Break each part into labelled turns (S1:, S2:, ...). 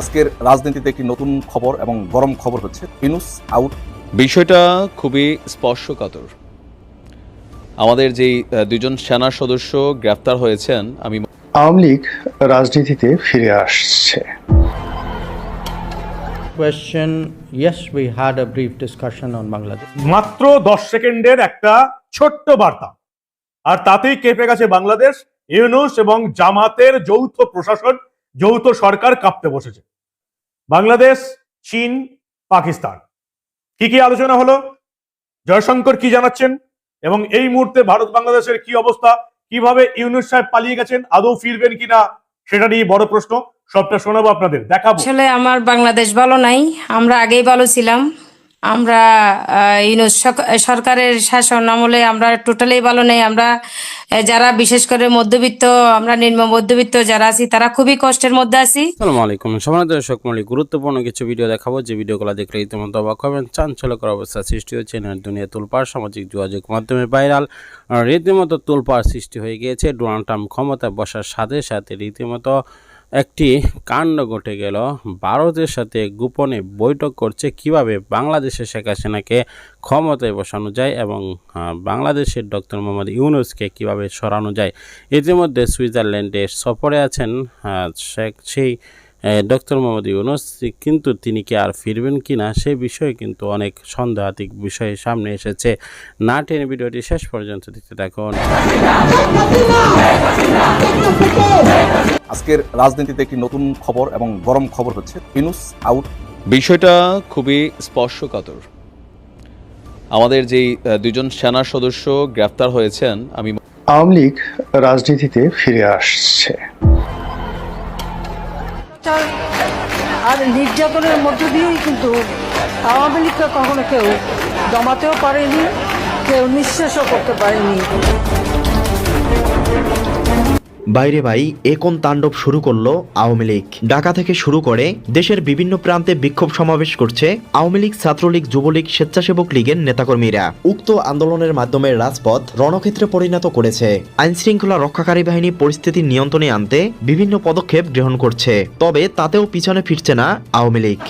S1: আজকের রাজনীতিতে একটি নতুন খবর এবং গরম খবর হচ্ছে ইনুস আউট
S2: বিষয়টা খুবই স্পর্শকাতর। আমাদের যেই দুজন সেনা সদস্য গ্রেফতার হয়েছেন আমি
S3: আওয়ামী লীগ রাজনীতিতে ফিরে আসছে।
S4: Question, yes, we had a brief discussion on Bangladesh.
S5: মাত্র দশ সেকেন্ডের একটা ছোট্ট বার্তা। আর তাতেই কেঁপে গেছে বাংলাদেশ ইউনুস এবং জামাতের যৌথ প্রশাসন যৌথ সরকার কাঁপতে বসেছে। বাংলাদেশ, চীন, পাকিস্তান। কি কি আলোচনা হলো? জয়শঙ্কর কি জানাচ্ছেন? এবং এই মুহূর্তে ভারত বাংলাদেশের কি অবস্থা? কীভাবে ইউনুস সাহেব পালিয়ে গেছেন? আদৌ ফিরবেন কিনা? সেটা নিয়ে বড় প্রশ্ন। সবটা শোনাবো আপনাদের। দেখাবো।
S6: আসলে আমার বাংলাদেশ ভালো নাই। আমরা আগেই ভালো ছিলাম। আমরা আহ, ইউনুস সরকারের শাসন আমলে আমরা টোটালি ভালো নেই। আমরা যারা বিশেষ করে মধ্যবিত্ত আমরা নিম্ন মধ্যবিত্ত যারা আছি তারা খুবই কষ্টের মধ্যে আছি।
S7: আসসালামু আলাইকুম। সমাজ দর্শক মৌলিক গুরুত্বপূর্ণ কিছু ভিডিও দেখাবো। যে ভিডিওগুলো দেখলে ইতিমধ্যে অবাক হবেন। চাঞ্চল্যকর অবস্থা সৃষ্টি হচ্ছে দুনিয়া তুলপার সামাজিক যোগাযোগ মাধ্যমে ভাইরাল রীতিমতো তুলপার সৃষ্টি হয়ে গিয়েছে। ডোনাল্ড ট্রাম্প ক্ষমতায় বসার সাথে সাথে রীতিমতো একটি কাণ্ড ঘটে গেল। ভারতের সাথে গোপনে বৈঠক করছে কীভাবে বাংলাদেশের শেখ হাসিনাকে ক্ষমতায় বসানো যায় এবং বাংলাদেশের ডক্টর মোহাম্মদ ইউনুসকে কীভাবে সরানো যায়। ইতিমধ্যে সুইজারল্যান্ডে সফরে আছেন শেখ, সেই ডক্টর মোহাম্মদ ইউনুস কিন্তু তিনি কি আর ফিরবেন কি না সেই বিষয়ে কিন্তু অনেক সন্দেহাত্মক বিষয় সামনে এসেছে। না টেনে ভিডিওটি শেষ পর্যন্ত দেখতে থাকুন।
S1: আজকের রাজনীতিতে একটি নতুন খবর এবং গরম খবর হচ্ছে ইনুস আউট
S2: বিষয়টা খুবই স্পর্শকাতর। আমাদের যেই দুজন সেনা সদস্য গ্রেফতার হয়েছেন আমি
S3: আওয়ামী লীগ রাজনীতিতে ফিরে আসছে।
S8: অত্যাচার আর নির্যাতনের মধ্য দিয়েই কিন্তু আওয়ামী লীগকে কখনো কেউ জমাতেও পারেনি, কেউ নিঃশেষও করতে পারেনি।
S9: বাইরে ভাই, এ কোন তাণ্ডব শুরু করল আওয়ামী লীগ? ঢাকা থেকে শুরু করে দেশের বিভিন্ন প্রান্তে বিক্ষোভ সমাবেশ করছে আওয়ামী লীগ, ছাত্রলীগ, যুবলীগ, স্বেচ্ছাসেবক লীগের নেতাকর্মীরা। উক্ত আন্দোলনের মাধ্যমে রাজপথ রণক্ষেত্রে পরিণত করেছে। আইন শৃঙ্খলা রক্ষাকারী বাহিনী পরিস্থিতি নিয়ন্ত্রণে আনতে বিভিন্ন পদক্ষেপ গ্রহণ করছে। তবে তাতেও পিছনে ফিরছে না আওয়ামী লীগ।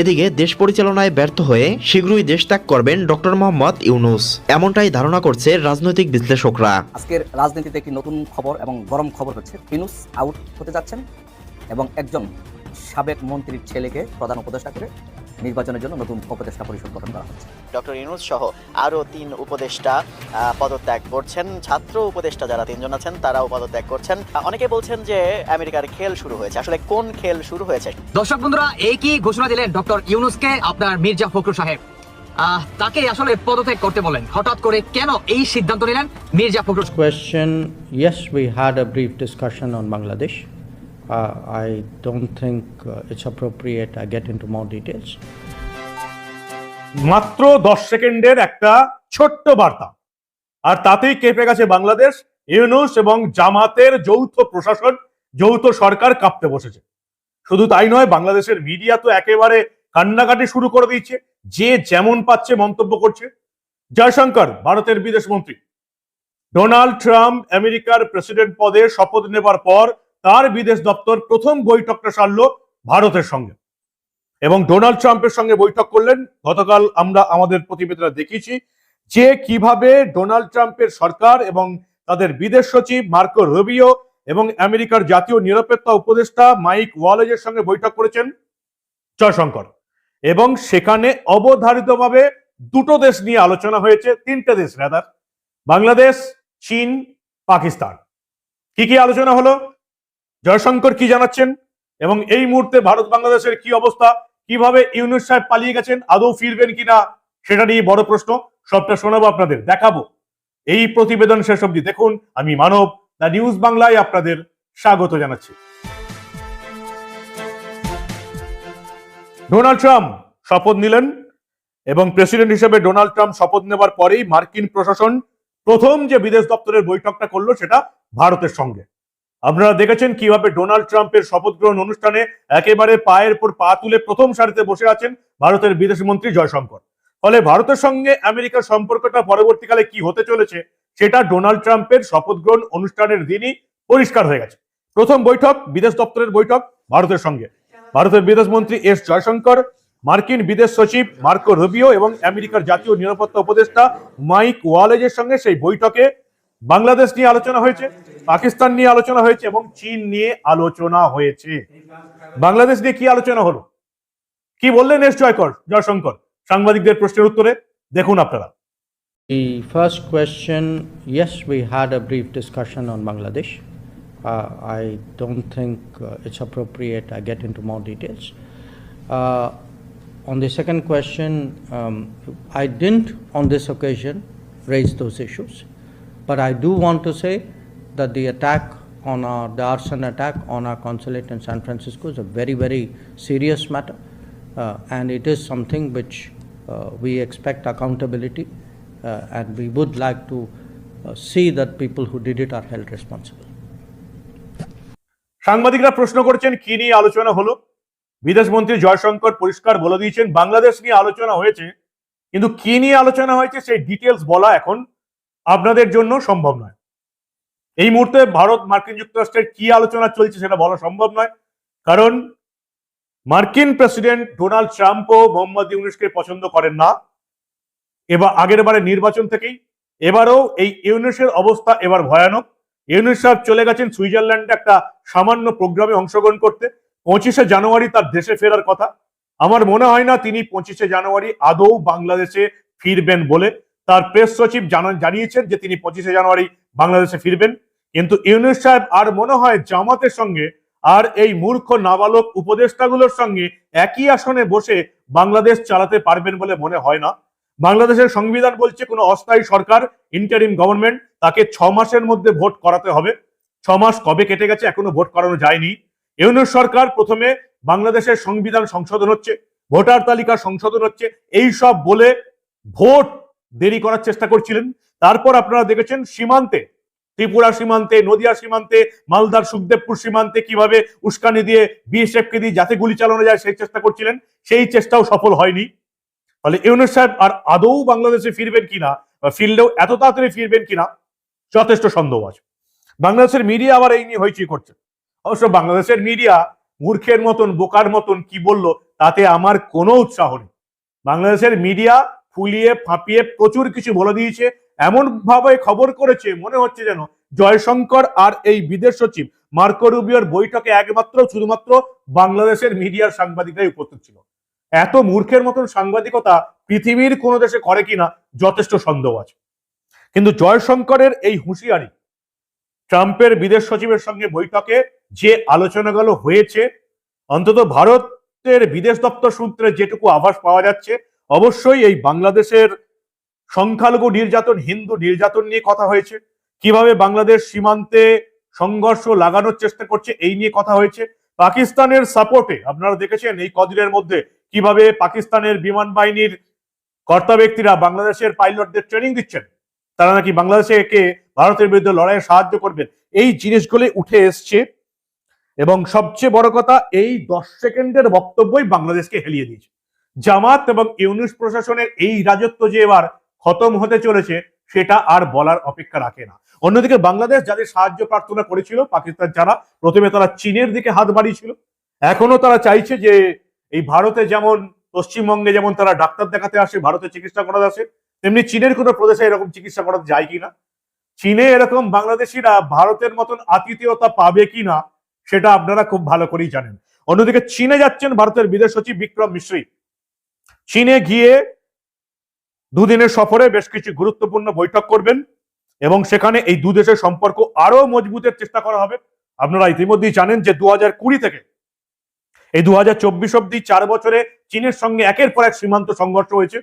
S9: এদিকে দেশ পরিচালনায় ব্যর্থ হয়ে শীঘ্রই দেশ ত্যাগ করবেন ডক্টর মোহাম্মদ ইউনুস। এমনটাই ধারণা করছে রাজনৈতিক বিশ্লেষকরা।
S1: আজকের রাজনীতিতে একটি নতুন খবর এবং গরম খবর হচ্ছে, ইউনুস আউট হতে যাচ্ছেন এবং একজন সাবেক মন্ত্রীর ছেলেকে প্রধান উপদেষ্টা করে নির্বাচনের জন্য নতুন উপদেষ্টা পরিষদ গঠন করা হচ্ছে।
S10: ডক্টর ইউনুস সহ আরও তিন উপদেষ্টা পদত্যাগ করছেন। ছাত্র উপদেষ্টা যারা তিনজন আছেন তারাও পদত্যাগ করছেন। অনেকে বলছেন যে আমেরিকার খেল শুরু হয়েছে। আসলে কোন খেল শুরু হয়েছে?
S11: দর্শক বন্ধুরা এই কি ঘোষণা দিলেন ডক্টর ইউনুসকে আপনার মির্জা ফখরুল সাহেব? আহ, তাকে আসলে পদত্যাগ করতে বলেন হঠাৎ করে কেন এই সিদ্ধান্ত নিলেন? Mirza Fakhrul
S4: Question, yes, we had a brief discussion on Bangladesh. Uh, I don't think uh, it's appropriate. I get into more details.
S5: মাত্র দশ সেকেন্ডের একটা ছোট্ট বার্তা। আর তাতেই কেঁপে গেছে বাংলাদেশ ইউনুস এবং জামাতের যৌথ প্রশাসন যৌথ সরকার কাঁপতে বসেছে। শুধু তাই নয় বাংলাদেশের মিডিয়া তো একেবারে কান্নাকাটি শুরু করে দিয়েছে যে যেমন পাচ্ছে মন্তব্য করছে। জয়শঙ্কর ভারতের বিদেশ মন্ত্রী। ডোনাল্ড ট্রাম্প আমেরিকার প্রেসিডেন্ট পদে শপথ নেবার পর তার বিদেশ দপ্তর প্রথম বৈঠকটা সারল ভারতের সঙ্গে। এবং ডোনাল্ড ট্রাম্পের সঙ্গে বৈঠক করলেন। গতকাল আমরা আমাদের প্রতিবেদনে দেখিয়েছি যে কীভাবে ডোনাল্ড ট্রাম্পের সরকার এবং তাদের বিদেশ সচিব মার্কো রুবিও এবং আমেরিকার জাতীয় নিরাপত্তা উপদেষ্টা মাইক ওয়ালেজের সঙ্গে বৈঠক করেছেন জয়শঙ্কর। এবং সেখানে অবধারিতভাবে দুটো দেশ নিয়ে আলোচনা হয়েছে, তিনটে দেশ রাদার বাংলাদেশ, চীন, পাকিস্তান। কি কি আলোচনা হলো? জয়শঙ্কর কি জানাচ্ছেন? এবং এই মুহূর্তে ভারত বাংলাদেশের কি অবস্থা? কীভাবে ইউনুস সাহেব পালিয়ে গেছেন? আদৌ ফিরবেন কিনা? সেটা নিয়ে বড় প্রশ্ন। সবটা শোনাবো আপনাদের, দেখাবো। এই প্রতিবেদন শেষ অবধি দেখুন। আমি মানব, দ্য নিউজ বাংলায় আপনাদের স্বাগত জানাচ্ছি। ডোনাল্ড ট্রাম্প শপথ নিলেন এবং প্রেসিডেন্ট হিসেবে ডোনাল্ড ট্রাম্প শপথ নেবার পরেই মার্কিন প্রশাসন প্রথম যে বিদেশ দপ্তরের বৈঠকটা করল সেটা ভারতের সঙ্গে। আপনারা দেখেছেন কীভাবে ডোনাল্ড ট্রাম্পের শপথ গ্রহণ অনুষ্ঠানে একেবারে পায়ের পর পা তুলে প্রথম সারিতে বসে আছেন ভারতের বিদেশ মন্ত্রী জয়শঙ্কর। ফলে ভারতের সঙ্গে আমেরিকার সম্পর্কটা পরবর্তীকালে কি হতে চলেছে, সেটা ডোনাল্ড ট্রাম্পের শপথ গ্রহণ অনুষ্ঠানের দিনই পরিষ্কার হয়ে গেছে। প্রথম বৈঠক, বিদেশ দপ্তরের বৈঠক ভারতের সঙ্গে। ভারতের বিদেশ মন্ত্রী এস জয়শঙ্কর, মার্কিন বিদেশ সচিব মার্কো রুবিও এবং আমেরিকার জাতীয় নিরাপত্তা উপদেষ্টা মাইক ওয়ালেজের সঙ্গে সেই বৈঠকে বাংলাদেশ নিয়ে আলোচনা হয়েছে পাকিস্তান নিয়ে আলোচনা হয়েছে এবং চীন নিয়ে আলোচনা হয়েছে বাংলাদেশ নিয়ে কি আলোচনা হলো কি বললেন এস জয়কর জয়শঙ্কর সাংবাদিকদের প্রশ্নের উত্তরে দেখুন আপনারা
S4: The first question, yes, we had a brief discussion on Bangladesh. Uh, I don't think uh, it's appropriate I get into more details. Uh, on the second question, um, I didn't on this occasion raise those issues, but I do want to say that the attack on our, the arson attack on our consulate in San Francisco is a very, very serious matter, uh, and it is something which uh, we expect accountability uh, and we would like to uh, see that people who did it are held responsible.
S5: সাংবাদিকরা প্রশ্ন করছেন কি নিয়ে আলোচনা হলো বিদেশ মন্ত্রী জয়শঙ্কর পরিষ্কার বলে দিয়েছেন বাংলাদেশ নিয়ে আলোচনা হয়েছে কিন্তু কি নিয়ে আলোচনা হয়েছে সেই ডিটেলস বলা এখন আপনাদের জন্য সম্ভব নয়। এই মুহূর্তে ভারত মার্কিন যুক্তরাষ্ট্রের কি আলোচনা চলছে সেটা বলা সম্ভব নয়। কারণ মার্কিন প্রেসিডেন্ট ডোনাল্ড ট্রাম্পও মোহাম্মদ ইউনুসকে পছন্দ করেন না। এবার আগের বারে নির্বাচন থেকেই। এবারও এই ইউনুসের অবস্থা এবার ভয়ানক। ইউনুস সাহেব চলে গেছেন সুইজারল্যান্ডে একটা সামান্য প্রোগ্রামে অংশগ্রহণ করতে। পঁচিশে জানুয়ারি তার দেশে ফেরার কথা। আমার মনে হয় না তিনি পঁচিশে জানুয়ারি আদৌ বাংলাদেশে ফিরবেন বলে। তার প্রেস সচিব জানিয়েছেন যে তিনি পঁচিশে জানুয়ারি বাংলাদেশে ফিরবেন। কিন্তু ইউনুস সাহেব আর মনে হয় জামাতের সঙ্গে আর এই মূর্খ নাবালক উপদেষ্টাগুলোর সঙ্গে একই আসনে বসে বাংলাদেশ চালাতে পারবেন বলে মনে হয় না। বাংলাদেশের সংবিধান বলছে কোনো অস্থায়ী সরকার ইন্টারিম গভর্নমেন্ট তাকে ছ মাসের মধ্যে ভোট করাতে হবে। ছ মাস কবে কেটে গেছে এখনও ভোট করানো যায়নি। ইউনুস সরকার প্রথমে বাংলাদেশের সংবিধান সংশোধন হচ্ছে, ভোটার তালিকা সংশোধন হচ্ছে এই সব বলে ভোট দেরি করার চেষ্টা করছিলেন। তারপর আপনারা দেখেছেন সীমান্তে, ত্রিপুরা সীমান্তে, নদিয়া সীমান্তে, মালদার সুখদেবপুর সীমান্তে কীভাবে উস্কানি দিয়ে বিএসএফ কে দিয়ে যাতে গুলি চালানো যায় সেই চেষ্টা করছিলেন, সেই চেষ্টাও সফল হয়নি। ফলে ইউনুস সাহেব আর আদৌ বাংলাদেশে ফিরবেন কিনা বা ফিরলেও এত তাড়াতাড়ি ফিরবেন কিনা, যথেষ্ট সন্দেহ আছে। বাংলাদেশের মিডিয়া আবার এই নিয়ে হইচই করছে। অবশ্য বাংলাদেশের মিডিয়া মূর্খের মতন, বোকার মতন কি বলল, তাতে আমার কোনো উৎসাহ নেই। বাংলাদেশের মিডিয়া ফুলিয়ে ফাঁপিয়ে প্রচুর কিছু বলে দিয়েছে। এমন ভাবে খবর করেছে, মনে হচ্ছে যেন জয়শঙ্কর আর এই বিদেশ সচিব মার্কো রুবিওর বৈঠকে একমাত্র, শুধুমাত্র বাংলাদেশের মিডিয়ার সাংবাদিকরাই উপস্থিত ছিল। এত মূর্খের মতন সাংবাদিকতা পৃথিবীর কোনো দেশে করে কিনা যথেষ্ট সন্দেহ আছে। কিন্তু জয়শঙ্করের এই হুঁশিয়ারি, ট্রাম্পের বিদেশ সচিবের সঙ্গে বৈঠকে যে আলোচনাগুলো হয়েছে, অন্তত ভারতের বিদেশ দপ্তর সূত্রে যেটুকু আভাস পাওয়া যাচ্ছে অবশ্যই এই বাংলাদেশের সংখ্যালঘু নির্যাতন, হিন্দু নির্যাতন নিয়ে কথা হয়েছে। কীভাবে বাংলাদেশ সীমান্তে সংঘর্ষ লাগানোর চেষ্টা করছে, এই নিয়ে কথা হয়েছে। পাকিস্তানের সাপোর্টে, আপনারা দেখেছেন এই কদিনের মধ্যে কীভাবে পাকিস্তানের বিমান বাহিনীর কর্তা ব্যক্তিরা বাংলাদেশের পাইলটদের ট্রেনিং দিচ্ছেন, তারা নাকি বাংলাদেশে একে ভারতের বিরুদ্ধে লড়াইয়ে সাহায্য করবেন, এই জিনিসগুলি উঠে এসছে। এবং সবচেয়ে বড় কথা, এই দশ সেকেন্ডের বক্তব্যই বাংলাদেশকে হেলিয়ে দিয়েছে। জামাত এবং ইউনুস প্রশাসনের এই রাজত্ব যে এবার খতম হতে চলেছে, সেটা আর বলার অপেক্ষা রাখে না। অন্যদিকে বাংলাদেশ যাদের সাহায্য প্রার্থনা করেছিল, পাকিস্তান যারা, প্রথমে তারা চীনের দিকে হাত বাড়িয়েছিল। এখনও তারা চাইছে যে এই ভারতে যেমন, পশ্চিমবঙ্গে যেমন তারা ডাক্তার দেখাতে আসে, ভারতে চিকিৎসা করাতে আসে, তেমনি চীনের কোনো প্রদেশে এরকম চিকিৎসা করাতে যায় কিনা? চীনে এরকম বাংলাদেশিরা ভারতের মতন আতিথেয়তা পাবে কিনা, সেটা আপনারা খুব ভালো করেই জানেন। অন্যদিকে চীনে যাচ্ছেন ভারতের বিদেশ সচিব বিক্রম মিশ্রি। চীনে গিয়ে দুদিনের সফরে বেশ কিছু গুরুত্বপূর্ণ বৈঠক করবেন এবং সেখানে এই দু দেশের সম্পর্ক আরও মজবুতের চেষ্টা করা হবে। আপনারা ইতিমধ্যেই জানেন যে দু কুড়ি থেকে এই দু হাজার চব্বিশ অব্দি চার বছরে চীনের সঙ্গে একের পর এক সীমান্ত সংঘর্ষ হয়েছে।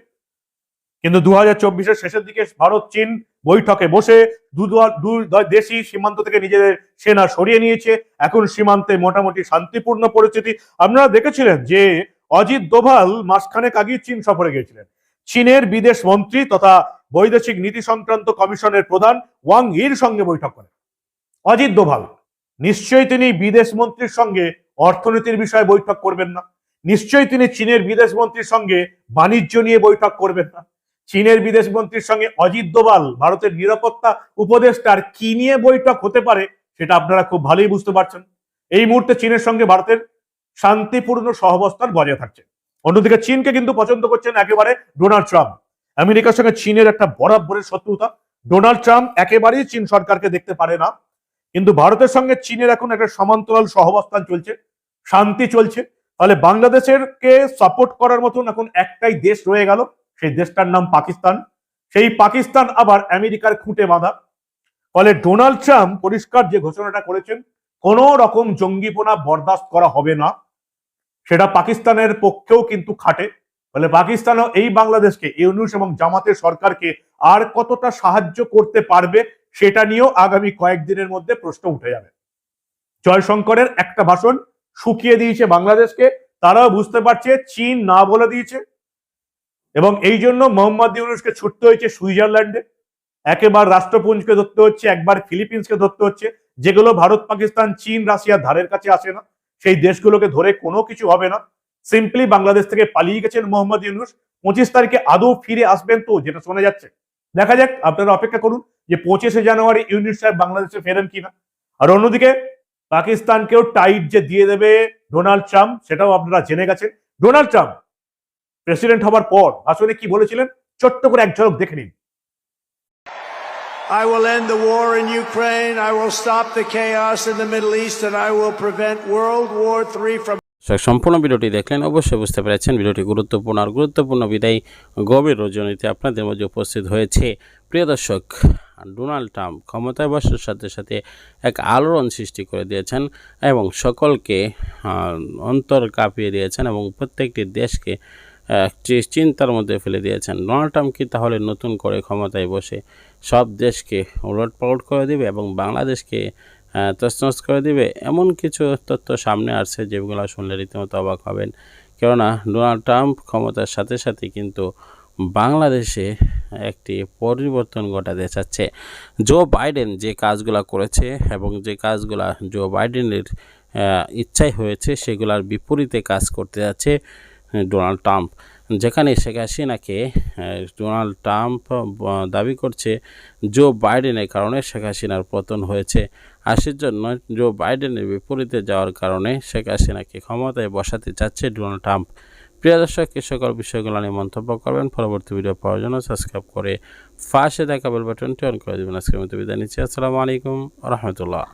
S5: কিন্তু দু হাজার চব্বিশের শেষের দিকে ভারত চীন বৈঠকে বসে দু দেশই সীমান্ত থেকে নিজেদের সেনা সরিয়ে নিয়েছে। এখন সীমান্তে মোটামুটি শান্তিপূর্ণ পরিস্থিতি। আপনারা দেখেছিলেন যে অজিত দোভাল মাসখানেক আগে চীন সফরে গিয়েছিলেন। চীনের বিদেশ মন্ত্রী তথা বৈদেশিক নীতি সংক্রান্ত কমিশনের প্রধান ওয়াং ইর সঙ্গে বৈঠক করেন। অজিত দোভাল, নিশ্চয়ই তিনি বিদেশ মন্ত্রীর সঙ্গে অর্থনীতির বিষয়ে বৈঠক করবেন না। নিশ্চয়ই তিনি চীনের বিদেশ মন্ত্রীর সঙ্গে বাণিজ্য নিয়ে বৈঠক করবেন না। চীনের বিদেশ মন্ত্রীর সঙ্গে অজিত দোভাল, ভারতের নিরাপত্তা উপদেষ্টার কি নিয়ে বৈঠক হতে পারে, সেটা আপনারা খুব ভালোই বুঝতে পারছেন। এই মুহূর্তে চীনের সঙ্গে ভারতের শান্তিপূর্ণ সহাবস্থান বজায় থাকছে। অন্যদিকে চীনকে কিন্তু পছন্দ করছেন একেবারে ডোনাল্ড ট্রাম্প। আমেরিকার সঙ্গে চীনের একটা বরাবরের শত্রুতা। ডোনাল্ড ট্রাম্প একেবারেই চীন সরকারকে দেখতে পারে না। কিন্তু ভারতের সঙ্গে চীনের এখন একটা সমান্তরাল সহাবস্থান চলছে। শান্তি চলছে। তাহলে বাংলাদেশের কে সাপোর্ট করার মতন এখন একটাই দেশ রয়ে গেল। সেই দেশটার নাম পাকিস্তান। সেই পাকিস্তান আবার আমেরিকার খুঁটে বাঁধা। ফলে ডোনাল্ড ট্রাম্প পরিষ্কার যে ঘোষণাটা করেছেন কোন রকম জঙ্গিপনা বরদাস্ত করা হবে না। সেটা পাকিস্তানের পক্ষেও কিন্তু খাটে। ফলে পাকিস্তানও এই বাংলাদেশকে, ইউনুস এবং জামাতের সরকারকে আর কতটা সাহায্য করতে পারবে সেটা নিয়েও আগামী কয়েকদিনের মধ্যে প্রশ্ন উঠে যাবে। জয়শঙ্করের একটা ভাষণ শুকিয়ে দিয়েছে বাংলাদেশকে। তারাও বুঝতে পারছে, চীন না বলে দিয়েছে। এবং এই জন্য মোহাম্মদ ইউনুসকে ছুটতে হয়েছে সুইজারল্যান্ডে। একেবার রাষ্ট্রপুঞ্জকে ধরতে হচ্ছে, একবার ফিলিপিন্সকে ধরতে হচ্ছে। যেগুলো ভারত, পাকিস্তান, চীন রাশিয়ার ধারের কাছে আসে না, সেই দেশগুলোকে ধরে কোনো কিছু হবে না। সিম্পলি বাংলাদেশ থেকে পালিয়ে গেছেন মোহাম্মদ ইউনুস। পঁচিশ তারিখে আদৌ ফিরে আসবেন তো, যেটা শোনা যাচ্ছে। দেখা যাক, আপনারা অপেক্ষা করুন যে পঁচিশে জানুয়ারি ইউনুস সাহেব বাংলাদেশে ফেরেন কিনা। আর অন্যদিকে, পাকিস্তানকেও টাইট যে দিয়ে দেবে ডোনাল্ড ট্রাম্প, সেটাও আপনারা জেনে গেছেন। ডোনাল্ড ট্রাম্প, প্রেসিডেন্ট হবার পর, আসলে কি বলেছিলেন? ছোট্ট করে এক ঝলক দেখে নিন।
S12: I will end the war in Ukraine. I will stop the chaos in the Middle East, and I will prevent World War III from
S7: সম্পূর্ণ ভিডিওটি দেখলেন অবশ্যই বুঝতে পেরেছেন ভিডিওটি গুরুত্বপূর্ণ আর গুরুত্বপূর্ণ বিদায় গভীর রজনীতে আপনাদের মধ্যে উপস্থিত হয়েছে প্রিয় দর্শক, ডোনাল্ড ট্রাম্প ক্ষমতায় বসার সাথে সাথে এক আলোড়ন সৃষ্টি করে দিয়েছেন এবং সকলকে অন্তর কাঁপিয়ে দিয়েছেন এবং প্রত্যেকটি দেশকে চিন্তার মধ্যে ফেলে দিয়েছেন। ডোনাল্ড ট্রাম্প কি তাহলে নতুন করে ক্ষমতায় বসে সব দেশকে উলট পালট করে দেবে এবং বাংলাদেশকে তছনছ করে দিবে? এমন কিছু তথ্য সামনে আসছে যেগুলো শুনলে রীতিমতো অবাক হবেন। কেননা ডোনাল্ড ট্রাম্প ক্ষমতার সাথে সাথে কিন্তু বাংলাদেশে একটি পরিবর্তন ঘটাতে চাচ্ছে। জো বাইডেন যে কাজগুলো করেছে এবং যে কাজগুলো জো বাইডেনের ইচ্ছাই হয়েছে সেগুলোর বিপরীতে কাজ করতে যাচ্ছে। Donald Trump. যেখানে শেখ হাসিনাকে ডোনাল্ড ট্রাম্প দাবি করছে জো বাইডেনের কারণে শেখ হাসিনার পতন হয়েছে। আর জন্য জো বাইডেনের বিপরীতে যাওয়ার কারণে শেখ হাসিনাকে ক্ষমতায় বসাতে চাচ্ছে ডোনাল্ড ট্রাম্প। প্রিয় দর্শক সকল বিষয়গুলো নিয়ে মন্তব্য করবেন। পরবর্তী ভিডিও পাওয়ার জন্য সাবস্ক্রাইব করে ফাঁসে দেখা বেল বাটনটি অন করে দেবেন। আজকের মতো বিদায় নিচ্ছি। আসসালামু আলাইকুম রহমতুল্লাহ।